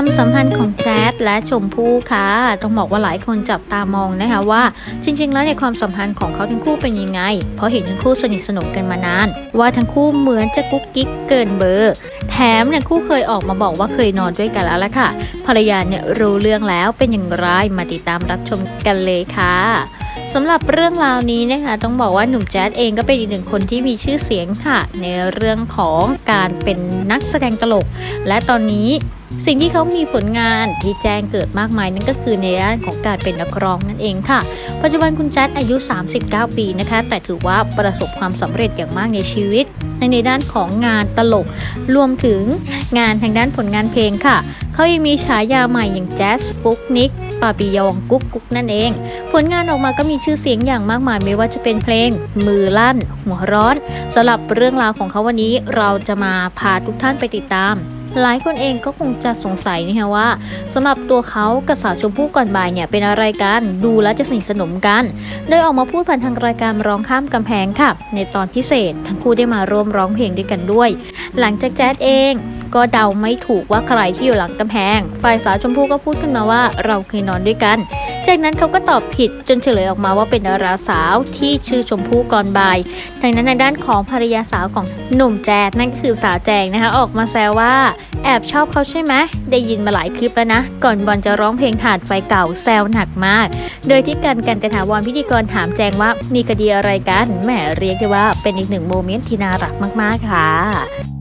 ความสัมพันธ์ของแจ๊ดและชมพู่ค่ะ ต้องบอกว่าหลายคนจับตามองนะคะว่า จริง ๆ แล้วในความสัมพันธ์ของเขาทั้งคู่เป็นยังไง เพราะเห็นทั้งคู่สนิทสนมกันมานาน ว่าทั้งคู่เหมือนจะกุ๊กกิ๊กเกินเบอร์ แถมเนี่ยคู่เคยออกมาบอกว่าเคยนอนด้วยกันแล้วละค่ะ ภรรยาเนี่ยรู้เรื่องแล้วเป็นอย่างไรมาติดตามรับชมกันเลยค่ะ สำหรับเรื่องราวนี้นะคะ ต้องบอกว่าหนุ่มแจ๊ดเองก็เป็นอีกหนึ่งคนที่มีชื่อเสียงค่ะ ในเรื่องของการเป็นนักแสดงตลก และตอนนี้สิ่งที่เขามีผลงานที่แจ้งเกิดมากมายนั่นก็คือในด้านของการเป็นนักร้องนั่นเองค่ะ ปัจจุบันคุณแจ๊ดอายุ 39 ปีนะคะ แต่ถือว่าประสบความสำเร็จอย่างมากในชีวิต ในในด้านของงานตลก รวมถึงงานทางด้านผลงานเพลงค่ะ เขายังมีฉายาใหม่อย่างแจ๊สปุ๊กนิกปาปิยองกุ๊กกุ๊กนั่นเอง ผลงานออกมาก็มีชื่อเสียงอย่างมากมายไม่ว่าจะเป็นเพลง มือลั่น หัวร้อนสำหรับเรื่องราวของเขาวันนี้เราจะมาพาทุกท่านไปติดตาม หลายคนเองก็คงจะสงสัยนะคะว่าสำหรับตัวเขากับสาวชมพู่ก่อนบ่ายเนี่ยเป็นอะไรกันดูแล้วจะสนิทสนมกันโดยออกมาพูดผ่านทางรายการร้องข้ามกำแพงค่ะ ในตอนพิเศษ ทั้งคู่ได้มาร่วมร้องเพลงด้วยกันด้วย หลังจากแจ๊ดเอง ก็เดาไม่ถูกว่าใครที่อยู่หลังกำแพง ฝ่ายสาวชมพู่ก็พูดขึ้นมาว่าเราเคยนอนด้วยกัน จากนั้นเขาก็ตอบผิดจนเฉลยออกมาว่าเป็นดาราสาวที่ชื่อชมพู่ก่อนบ่ายดังนั้นในด้านของภรรยาสาวของหนุ่มแจ๊ดนั่นก็คือสาวแจงนะคะ ออกมาแซวว่าแอบชอบเขาใช่ไหมได้ยินมาหลายคลิปแล้วนะ ก่อนบอลจะร้องเพลงถาดไฟเก่าแซวหนักมาก โดยที่กันกันกระถาวรพิธีกรถามแจงว่ามีคดีอะไรกันแหมเรียกได้ว่าเป็นอีกหนึ่งโมเมนต์ที่น่ารักมาก ๆ ค่ะ